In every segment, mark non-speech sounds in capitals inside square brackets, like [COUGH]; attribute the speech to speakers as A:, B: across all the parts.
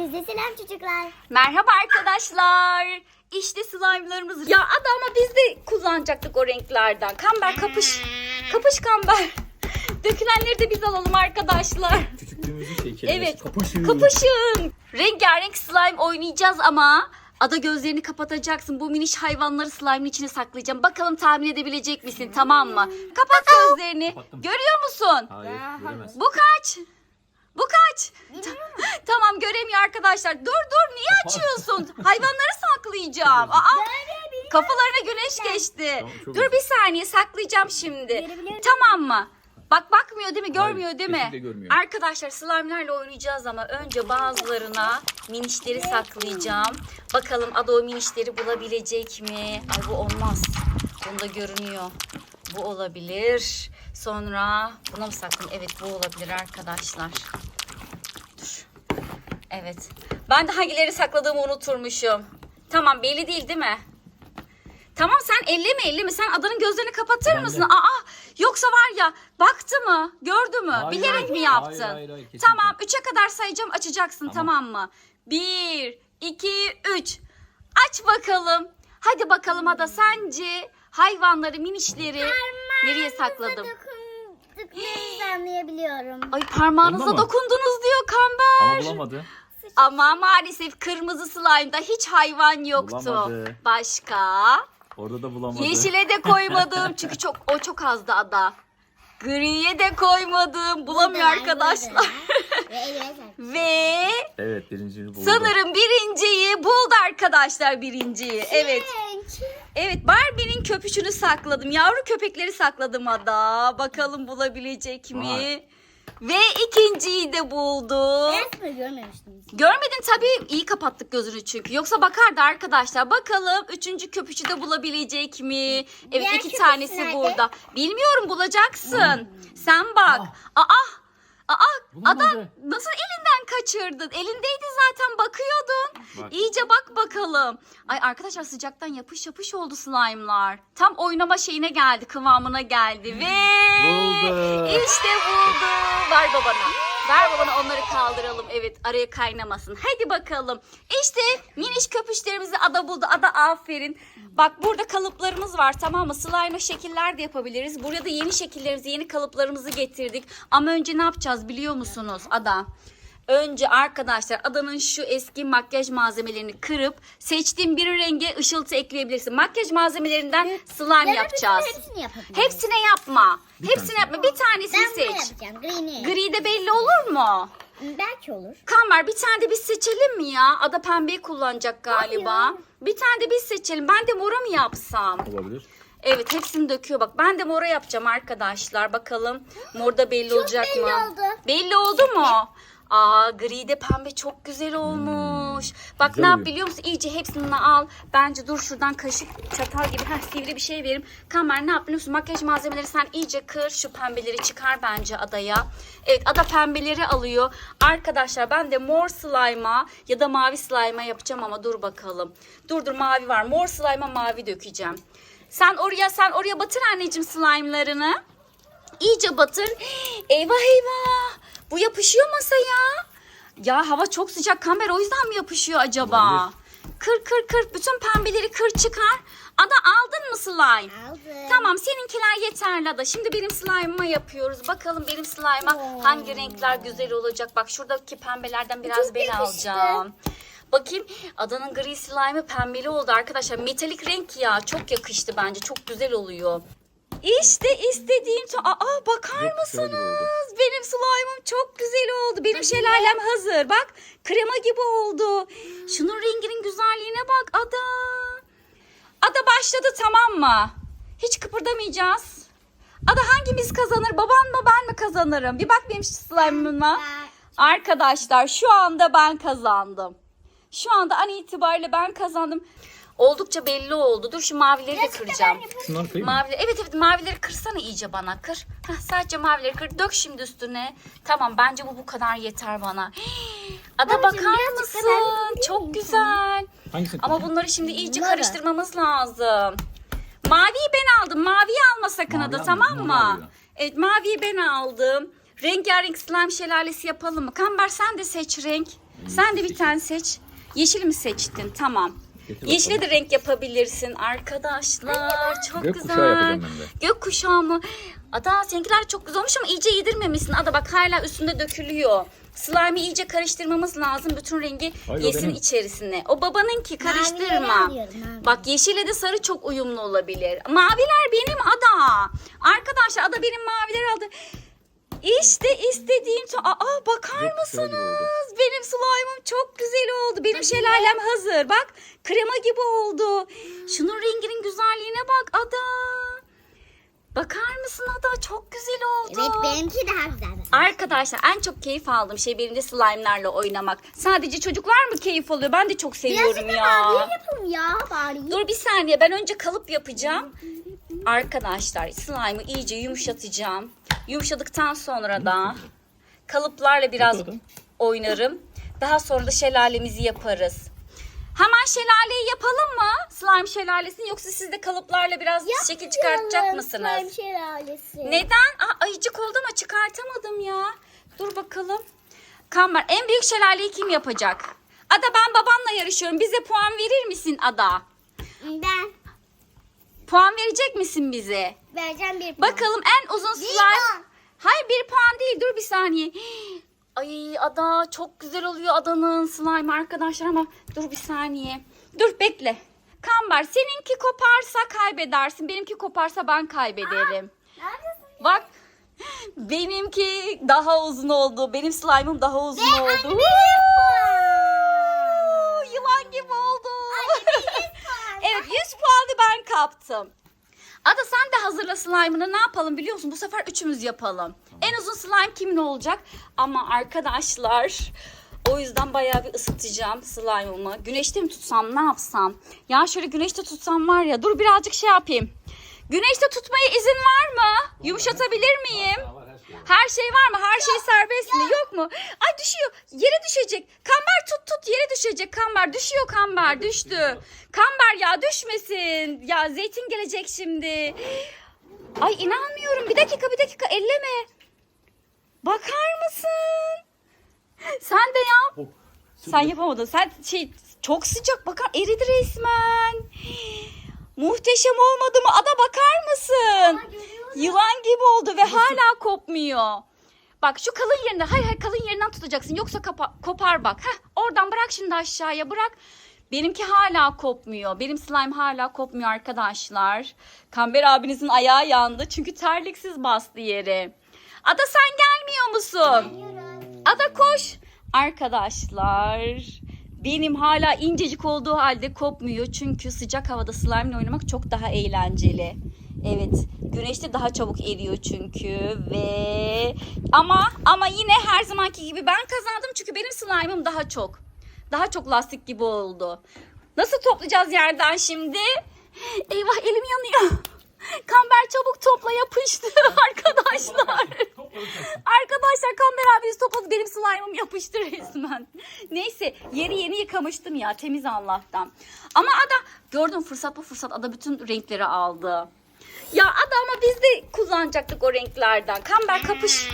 A: Herkese selam çocuklar.
B: Merhaba arkadaşlar. İşte slime'larımız. Ya ada ama biz de kullanacaktık o renklerden. Kamber kapış. Kapış kamber. [LAUGHS] Dökülenleri de biz alalım arkadaşlar.
C: Küçüklüğümüzün şey kelimesi.
B: Evet.
C: Kapışın.
B: Kapışın. Rengarenk slime oynayacağız ama Ada gözlerini kapatacaksın. Bu miniş hayvanları slime'ın içine saklayacağım. Bakalım tahmin edebilecek misin tamam mı? Kapat gözlerini.
C: Kapattım.
B: Görüyor musun?
C: Hayır göremez.
B: Bu kaç? Bu kaç? Ta- [LAUGHS] tamam göremiyor arkadaşlar. Dur dur niye açıyorsun? Hayvanları saklayacağım. Aa, kafalarına güneş geçti.
C: Tamam, çok
B: dur
C: güzel.
B: bir saniye saklayacağım şimdi.
A: Görebiliyorum.
B: Tamam mı? Bak bakmıyor değil mi? Görmüyor
C: Hayır,
B: değil mi?
C: kesinlikle görmüyor.
B: Arkadaşlar slime'lerle oynayacağız ama önce bazılarına minişleri saklayacağım. Bakalım Ada o minişleri bulabilecek mi? Ay bu olmaz. Bunda görünüyor. Bu olabilir. Sonra buna mı saklayayım? Evet bu olabilir arkadaşlar. Evet. Ben de hangileri sakladığımı unuturmuşum. Tamam belli değil değil mi? Tamam sen elleme elleme. Sen adanın gözlerini kapatır
C: Ben de.
B: mısın? Aa yoksa var ya baktı mı? Gördü mü?
C: Hayır,
B: Bilerek
C: hayır.
B: mi yaptın?
C: Hayır, hayır, hayır, kesinlikle.
B: tamam üçe kadar sayacağım açacaksın tamam,
C: Tamam.
B: mı? Bir, iki, üç. Aç bakalım. Hadi bakalım Ada sence hayvanları, minişleri nereye sakladım?
A: Dokunduklarınızı anlayabiliyorum.
B: Ay parmağınıza
C: Bunda mı?
B: dokundunuz diyor
C: Ama
B: Kamber.
C: bulamadı.
B: Ama maalesef kırmızı slime'da hiç hayvan yoktu.
C: Bulamadı.
B: Başka?
C: Orada da bulamadı.
B: Yeşile de koymadım çünkü çok o çok azdı ada. Griye de koymadım. Bulamıyor
A: Buradalar,
B: arkadaşlar. [LAUGHS]
A: Ve
C: Evet birincini buldu.
B: sanırım birinciyi buldu arkadaşlar birinciyi. Evet. Evet Barbie'nin köpüşünü sakladım. Yavru köpekleri sakladım ada. Bakalım bulabilecek mi?
C: Vay.
B: Ve ikinciyi de buldu.
A: Ben sıfır görmemiştim.
B: Görmedin tabii iyi kapattık gözünü çünkü. Yoksa bakardı arkadaşlar. Bakalım üçüncü köpüşü de bulabilecek mi? Evet
A: Diğer
B: iki
A: köpüş
B: tanesi
A: nerede?
B: burada. Bilmiyorum bulacaksın. Sen bak. Aa. Aa.
C: Bulamadı.
B: Adam nasıl kaçırdın? Elindeydi zaten bakıyordun.
C: Bak.
B: İyice bak bakalım. Ay arkadaşlar sıcaktan yapış yapış oldu slime'lar. Tam oynama şeyine geldi, kıvamına geldi ve
C: Buldu.
B: işte buldu. Ver babana. Ver babana onları kaldıralım. Evet araya kaynamasın. Hadi bakalım. İşte miniş köpüşlerimizi ada buldu. Ada aferin. Bak burada kalıplarımız var tamam mı? Slime'la şekiller de yapabiliriz. Buraya da yeni şekillerimizi, yeni kalıplarımızı getirdik. Ama önce ne yapacağız biliyor musunuz Ada? Önce arkadaşlar adanın şu eski makyaj malzemelerini kırıp seçtiğin bir renge ışıltı ekleyebilirsin. Makyaj malzemelerinden slime yapacağız.
A: hepsini yapabilirim.
B: Hepsine yapma.
C: Bir
B: Hepsine
C: tanesini.
B: yapma. Bir tanesini
A: Ben bunu
B: seç.
A: yapacağım. Green'i.
B: Gri de belli olur mu?
A: Belki olur.
B: Kamber bir tane de biz seçelim mi ya? Ada pembeyi kullanacak galiba.
A: Hayır.
B: Bir tane de biz seçelim. Ben de mora mı yapsam?
C: Olabilir.
B: Evet hepsini döküyor bak. Ben de mora yapacağım arkadaşlar. Bakalım morda belli olacak
A: belli
B: mı?
A: oldu.
B: Belli oldu mu? Aa gri de pembe çok güzel olmuş. Bak
C: güzel
B: ne yap biliyor musun? İyice hepsini al. Bence dur şuradan kaşık çatal gibi heh, sivri bir şey verim. Kamer ne yap biliyor musun? Makyaj malzemeleri sen iyice kır. Şu pembeleri çıkar bence adaya. Evet ada pembeleri alıyor. Arkadaşlar ben de mor slime'a ya da mavi slime'a yapacağım ama dur bakalım. Dur dur mavi var. Mor slime'a mavi dökeceğim. Sen oraya sen oraya batır anneciğim slime'larını. İyice batır. [GASPS] Eyvah eyvah. Bu yapışıyor masaya. Ya hava çok sıcak. Kamera o yüzden mi yapışıyor acaba?
C: Olabilir.
B: Kır kır kır. Bütün pembeleri kır çıkar. Ada aldın mı slime?
A: Aldım.
B: Tamam seninkiler yeterli Ada. Şimdi benim slime'ıma yapıyoruz. Bakalım benim slime'a hangi renkler güzel olacak. Bak şuradaki pembelerden biraz
A: Çok
B: ben
A: yakıştı.
B: alacağım. Bakayım Adanın gri slime'ı pembeli oldu arkadaşlar. Metalik renk ya. Çok yakıştı bence. Çok güzel oluyor. İşte istediğim... to- Aa bakar
C: Yok, şöyle oldu.
B: mısınız? Benim slime'ım çok güzel oldu. Benim şelalem hazır. Bak krema gibi oldu. Şunun renginin güzelliğine bak Ada. Ada başladı tamam mı? Hiç kıpırdamayacağız. Ada hangimiz kazanır? Baban mı ben mi kazanırım? Bir bak benim slime'ıma. Arkadaşlar şu anda ben kazandım. Şu anda an itibariyle ben kazandım. Oldukça belli oldu. Dur şu mavileri de kıracağım.
C: Şunları kırayım mı?
B: Mavileri, evet evet mavileri kırsana iyice bana kır. Heh, sadece mavileri kır. Dök şimdi üstüne. Tamam bence bu bu kadar yeter bana. [GASPS] Ada
A: Babacığım,
B: bakar
A: birazcık
B: mısın? Çok güzel.
C: Hangisini
B: Ama
C: kırayım?
B: bunları şimdi iyice
A: Bunları.
B: karıştırmamız lazım. Maviyi ben aldım. Maviyi alma sakın
C: Mavi
B: Ada tamam mı? Evet maviyi ben aldım. Rengarenk slime şelalesi yapalım mı? Kamber sen de seç renk. Sen de bir tane seç. Yeşil mi seçtin? Tamam.
C: Getir
B: Yeşile
C: bakalım.
B: de renk yapabilirsin arkadaşlar. Çok
C: Gökkuşağı
B: güzel.
C: yapacağım ben de.
B: Gökkuşağı mı? Ada seninkiler çok güzel olmuş ama iyice yedirmemişsin. Ada bak hala üstünde dökülüyor. Slime'ı iyice karıştırmamız lazım. Bütün rengi
C: Hayır, o
B: yesin
C: benim.
B: içerisine. O babanınki
A: Mavileri
B: karıştırma.
A: alıyorum, mavi.
B: Bak yeşille de sarı çok uyumlu olabilir. Maviler benim Ada. Arkadaşlar Ada benim maviler aldı. İşte istediğim... to- Aa bakar
C: oldu.
B: mısınız? Benim slime'ım çok güzel oldu. Benim şelalem hazır. Bak krema gibi oldu. Şunun renginin güzelliğine bak Ada. Bakar mısın Ada? Çok güzel oldu.
A: Evet benimki daha güzel.
B: Arkadaşlar en çok keyif aldığım şey benim de slime'larla oynamak. Sadece çocuklar mı keyif alıyor? Ben de çok seviyorum
A: Birazcık da
B: ya.
A: mavi ya bari.
B: Dur bir saniye ben önce kalıp yapacağım. Arkadaşlar slime'ı iyice yumuşatacağım. Yumuşadıktan sonra da kalıplarla biraz oynarım. Daha sonra da şelalemizi yaparız. Hemen şelaleyi yapalım mı? Slime şelalesini yoksa siz de kalıplarla biraz şekil çıkartacak
A: Yapmayalım
B: mısınız?
A: slime şelalesi.
B: Neden? Aa, ayıcık oldu ama çıkartamadım ya. Dur bakalım. Kamber en büyük şelaleyi kim yapacak? Ada ben babanla yarışıyorum. Bize puan verir misin Ada?
A: Ben
B: Puan verecek misin bize?
A: vereceğim bir puan.
B: Bakalım en uzun
A: Bir
B: slime.
A: puan.
B: Hayır bir puan değil dur bir saniye. [GASPS] Ay Ada çok güzel oluyor Ada'nın slime arkadaşlar ama dur bir saniye. Dur bekle. Kamber seninki koparsa kaybedersin. Benimki koparsa ben kaybederim.
A: Neredesin?
B: Bak [GASPS] benimki daha uzun oldu. Benim slime'ım daha uzun oldu.
A: anne, benim
B: Woo! Yılan gibi oldu. Evet 100 puanı ben kaptım. Ada sen de hazırla slime'ını ne yapalım biliyor musun? Bu sefer üçümüz yapalım. En uzun slime kimin olacak? Ama arkadaşlar o yüzden bayağı bir ısıtacağım slime'ımı. Güneşte mi tutsam ne yapsam? Ya şöyle güneşte tutsam var ya dur birazcık şey yapayım. Güneşte tutmaya izin var mı? Yumuşatabilir miyim? Her şey var mı? Her şey serbest mi? Yok mu? Ay düşüyor. Yere düşecek. Kamber tut yere düşecek. Kamber düşüyor kamber düştü. Kamber ya düşmesin. Ya zeytin gelecek şimdi. Ay inanmıyorum. Bir dakika bir dakika elleme. Bakar mısın? Sen de yap. Sen yapamadın. Sen şey çok sıcak bakar eridi resmen. Muhteşem olmadı mı? Ada bakar mısın? Yılan gibi oldu ve hala kopmuyor. Bak şu kalın yerinde. Hayır hayır kalın yerinden tutacaksın. Yoksa kapa- kopar bak. Heh, oradan bırak şimdi aşağıya bırak. Benimki hala kopmuyor. Benim slime hala kopmuyor arkadaşlar. Kamber abinizin ayağı yandı. Çünkü terliksiz bastı yere. Ada sen gelmiyor musun? Ada koş. Arkadaşlar benim hala incecik olduğu halde kopmuyor. Çünkü sıcak havada slime ile oynamak çok daha eğlenceli. Evet güneşte daha çabuk eriyor çünkü ve ama ama yine her zamanki gibi ben kazandım çünkü benim slime'ım daha çok. Daha çok lastik gibi oldu. Nasıl toplayacağız yerden şimdi? Eyvah elim yanıyor. Kamber çabuk topla yapıştı [LAUGHS] arkadaşlar. Arkadaşlar Kamber abiniz topladı benim slime'ım yapıştı resmen. Neyse yeri yeni yıkamıştım ya temiz Allah'tan. Ama Ada gördün fırsat bu fırsat Ada bütün renkleri aldı. Ya Ada ama biz de kullanacaktık o renklerden. Kamber kapış.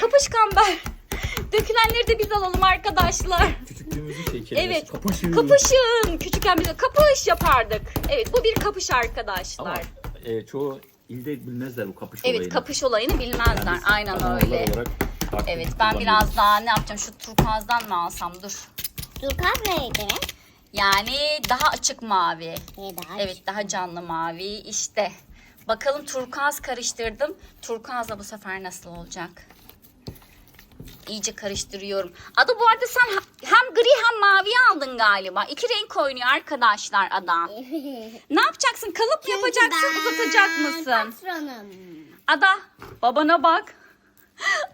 B: Kapış Kamber. [LAUGHS] Dökülenleri de biz alalım arkadaşlar.
C: Küçüklüğümüzün şey kelimesi.
B: Evet.
C: Kapışın.
B: Kapışın. Küçükken biz de kapış yapardık. Evet bu bir kapış arkadaşlar.
C: Ama e, çoğu ilde bilmezler bu kapış
B: Evet
C: olayını.
B: kapış olayını bilmezler. Aynen
C: Kanallar
B: öyle. Evet ben biraz daha ne yapacağım şu turkuazdan mı alsam dur.
A: Turkaz neydi?
B: Yani daha açık mavi.
A: Ne daha?
B: Evet daha canlı mavi işte. Bakalım turkuaz karıştırdım. Turkuazla bu sefer nasıl olacak? İyice karıştırıyorum. Ada bu arada sen hem gri hem mavi aldın galiba. İki renk oynuyor arkadaşlar Ada. [LAUGHS] Ne yapacaksın? Kalıp mı yapacaksın, uzatacak mısın?
A: Patronum.
B: Ada babana bak.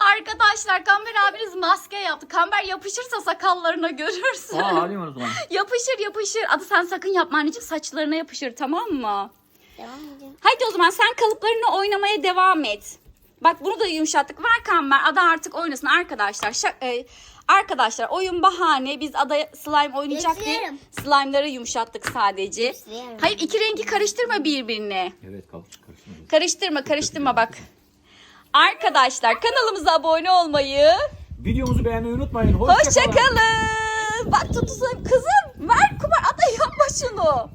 B: Arkadaşlar Kamber abiniz maske yaptı. Kamber yapışırsa sakallarına görürsün.
C: Aa alayım o zaman. [LAUGHS]
B: yapışır yapışır. Ada sen sakın yapma anneciğim saçlarına yapışır tamam mı?
A: Devam edin.
B: Haydi o zaman sen kalıplarını oynamaya devam et. Bak bunu da yumuşattık. Ver Kamber. Ada artık oynasın arkadaşlar. Şak- e, arkadaşlar oyun bahane. Biz Ada slime oynayacak diye
A: Gösteririm.
B: slime'ları yumuşattık sadece.
A: Gösteririm.
B: Hayır iki rengi karıştırma birbirine.
C: Evet kapış karıştırıyoruz.
B: Karıştırma karıştırma bak. Arkadaşlar kanalımıza abone olmayı.
C: Videomuzu beğenmeyi unutmayın. Hoşça kalın.
B: Hoşçakalın. Bak tutusayım kızım. Ver kumar ada yapma şunu.